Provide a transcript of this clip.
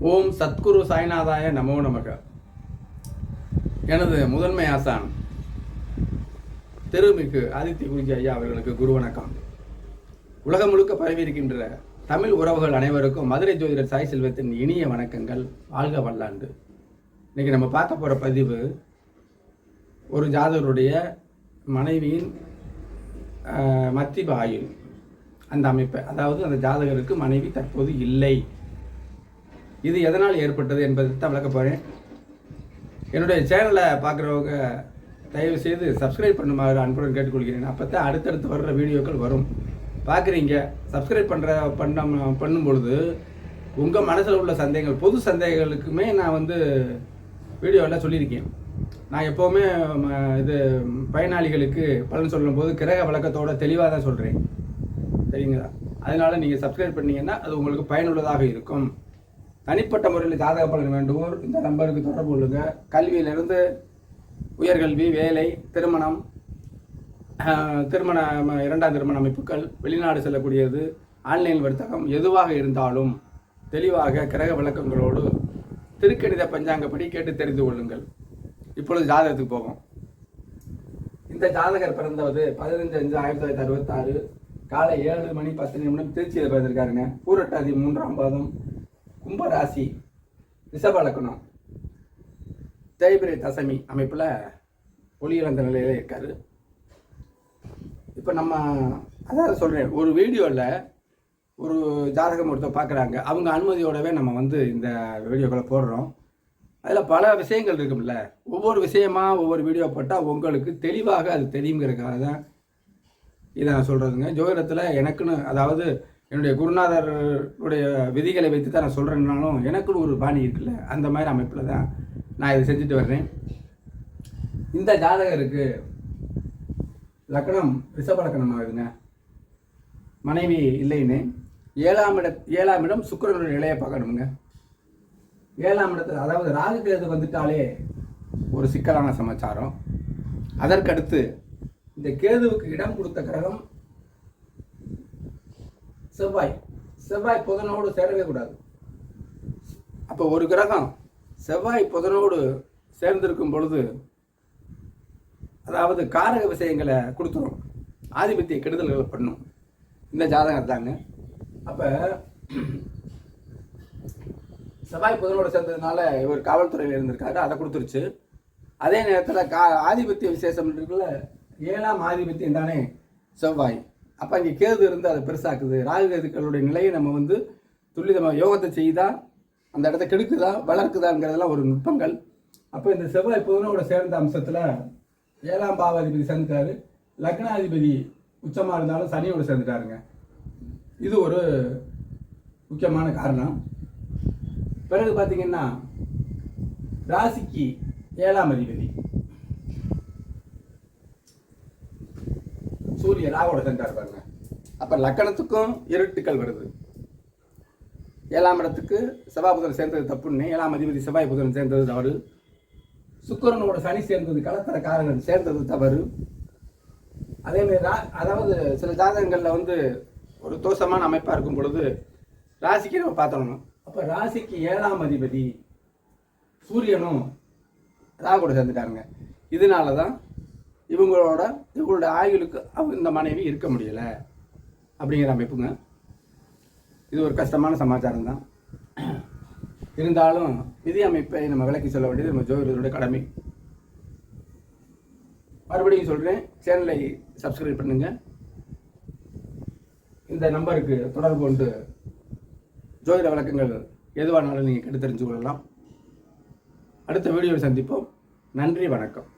ஓம் சத்குரு சாய்நாதாய நமோ நமக. எனது முதன்மை ஆசான் திருமிகு ஆதித்ய குருஜி ஐயா அவர்களுக்கு குரு வணக்கம். உலகம் முழுக்க பரவி இருக்கின்ற தமிழ் உறவுகள் அனைவருக்கும் மதுரை ஜோதிடர் சாய் செல்வத்தின் இனிய வணக்கங்கள். வாழ்க வல்லாண்டு. இன்னைக்கு நம்ம பார்க்க போகிற பதிவு ஒரு ஜாதகருடைய மனைவியின் ஆஹ், மத்திப ஆயுள் அந்த அமைப்பை அதாவது அந்த ஜாதகருக்கு மனைவி தற்போது இல்லை. இது எதனால் ஏற்பட்டது என்பதை தான் விளக்க போகிறேன் என்னுடைய சேனலை பார்க்குறவங்க தயவு செய்து சப்ஸ்கிரைப் பண்ணுமாறு அன்புடன் கேட்டுக்கொள்கிறேன். அப்போ தான் அடுத்தடுத்து வர்ற வீடியோக்கள் வரும். பார்க்குறீங்க. சப்ஸ்கிரைப் பண்ணுற பண்ண பண்ணும் பொழுது உங்கள் மனசில் உள்ள சந்தேகங்கள் பொது சந்தேகங்களுக்குமே நான் வந்து வீடியோவில் சொல்லியிருக்கேன். நான் எப்போவுமே ம, இது பயனாளிகளுக்கு பலன் சொல்லும்போது கிரக விளக்கத்தோட தெளிவாக தான் சொல்கிறேன் சரிங்களா? அதனால் நீங்கள் சப்ஸ்கிரைப் பண்ணிங்கன்னா அது உங்களுக்கு பயனுள்ளதாக இருக்கும். தனிப்பட்ட முறையில் ஜாதக பலன் வேண்டுவோர் இந்த நம்பருக்கு தொடர்பு கொள்ளுங்க. கல்வியிலிருந்து உயர்கல்வி வேலை திருமணம் திருமண இரண்டாம் திருமண அமைப்புகள் வெளிநாடு செல்லக்கூடியது ஆன்லைன் வர்த்தகம் எதுவாக இருந்தாலும் தெளிவாக கிரக விளக்கங்களோடு திருக்கணித பஞ்சாங்கப்படி கேட்டு தெரிந்து கொள்ளுங்கள். இப்பொழுது ஜாதகத்துக்கு போகும் இந்த ஜாதகர் பிறந்தவது பதினஞ்சு அஞ்சு ஆயிரத்தி தொள்ளாயிரத்தி அறுபத்தாறு காலை ஏழு மணி பத்து நிமிடம் திருச்சியில் பிறந்திருக்காருங்க பூரட்டாதி மூன்றாம் பாதம் கும்பராசி ரிஷபலக்கணம் தேய்பிரை தசமி அமைப்பில் ஒளியிழந்த நிலையில் இருக்கார். இப்போ நம்ம அதாவது சொல்கிறேன் ஒரு வீடியோவில் ஒரு ஜாதகம் ஒருத்தர் பார்க்குறாங்க அவங்க அனுமதியோடவே நம்ம வந்து இந்த வீடியோக்களை போடுறோம். அதில் பல விஷயங்கள் இருக்கும்ல. ஒவ்வொரு விஷயமா ஒவ்வொரு வீடியோ போட்டால் உங்களுக்கு தெளிவாக அது தெரியுங்கிறதுக்காக தான் இதை நான் சொல்கிறதுங்க ஜோதிடத்தில் எனக்குன்னு அதாவது என்னுடைய குருநாதருடைய விதிகளை வைத்து தான் நான் சொல்கிறேன்னாலும் எனக்குன்னு ஒரு பாணி இருக்குல்ல அந்த மாதிரி அமைப்பில் தான் நான் இதை செஞ்சுட்டு வர்றேன். இந்த ஜாதகருக்கு லக்னம் ரிஷப லக்னம் ஆகுதுங்க. மனைவி இல்லைன்னு. ஏழாம் இட ஏழாம் இடம் சுக்கரனுடைய நிலையை பார்க்கணுங்க. ஏழாம் இடத்துல அதாவது ராகு கேது வந்துட்டாலே ஒரு சிக்கலான சமாச்சாரம். அதற்கடுத்து இந்த கேதுவுக்கு இடம் கொடுத்த கிரகம் செவ்வாய். செவ்வாய் புதனோடு சேரவே கூடாது. அப்போ ஒரு கிரகம் செவ்வாய் புதனோடு சேர்ந்திருக்கும் பொழுது அதாவது காரக விஷயங்களை கொடுத்துரும். ஆதிபத்திய கெடுதல்களை பண்ணும். இந்த ஜாதகம் தாங்க. அப்போ செவ்வாய் புதனோடு சேர்ந்ததுனால இவர் காவல்துறையில் இருந்திருக்காரு அதை கொடுத்துருச்சு. அதே நேரத்தில் கா ஆதிபத்திய விசேஷம் இருக்குல்ல ஏழாம் ஆதிபத்தியம் தானே செவ்வாய். அப்போ இங்கே கேது இருந்து அதை பெருசாக்குது. ராகு கேதுக்களுடைய நிலையை நம்ம வந்து துல்லிதமாக யோகத்தை செய்தா அந்த இடத்த கெடுக்குதா வளர்க்குதாங்கிறதெல்லாம் ஒரு நுட்பங்கள். அப்போ இந்த செவ்வாய் புதனோட சேர்ந்த அம்சத்தில் ஏழாம் பாவாதிபதி சேர்ந்துட்டாரு. லக்னாதிபதி உச்சமாக இருந்தாலும் சனியோட சேர்ந்துட்டாருங்க. இது ஒரு முக்கியமான காரணம். பிறகு பார்த்தீங்கன்னா ராசிக்கு ஏழாம் அதிபதி. சூரிய ராவோட சென்றார் பாருங்க. அப்ப லக்கணத்துக்கும் இருட்டுக்கள் வருது. ஏழாம் இடத்துக்கு செவ்வாய் புதன் சேர்ந்தது தப்புன்னு ஏழாம் அதிபதி செவ்வாய் புதன் சேர்ந்தது தவறு. சுக்கிரனோட சனி சேர்ந்தது கலத்தர காரகன் சேர்ந்தது தவறு. அதே மாதிரி ரா அதாவது சில ஜாதகங்களில் வந்து ஒரு தோஷமான அமைப்பாக இருக்கும் பொழுது ராசிக்கு நம்ம பார்த்தோம் அப்போ ராசிக்கு ஏழாம் அதிபதி சூரியனும் ராகுட சேர்ந்துட்டாருங்க. இதனால தான் இவங்களோட இவங்களோட ஆயுளுக்கு அவங்க இந்த மனைவி இருக்க முடியலை. அப்படிங்கிற அமைப்புங்க. இது ஒரு கஷ்டமான சமாச்சாரம் தான் இருந்தாலும் நிதி அமைப்பை நம்ம விளக்கி சொல்ல வேண்டியது நம்ம ஜோதிடருடைய கடமை. மறுபடியும் சொல்கிறேன் சேனலை சப்ஸ்கிரைப் பண்ணுங்க. இந்த நம்பருக்கு தொடர்பு கொண்டு ஜோதிட விளக்கங்கள் எதுவானாலும் நீங்கள் கெடுத்தறிஞ்சு தெரிஞ்சு கொள்ளலாம். அடுத்த வீடியோவில் சந்திப்போம். நன்றி வணக்கம்.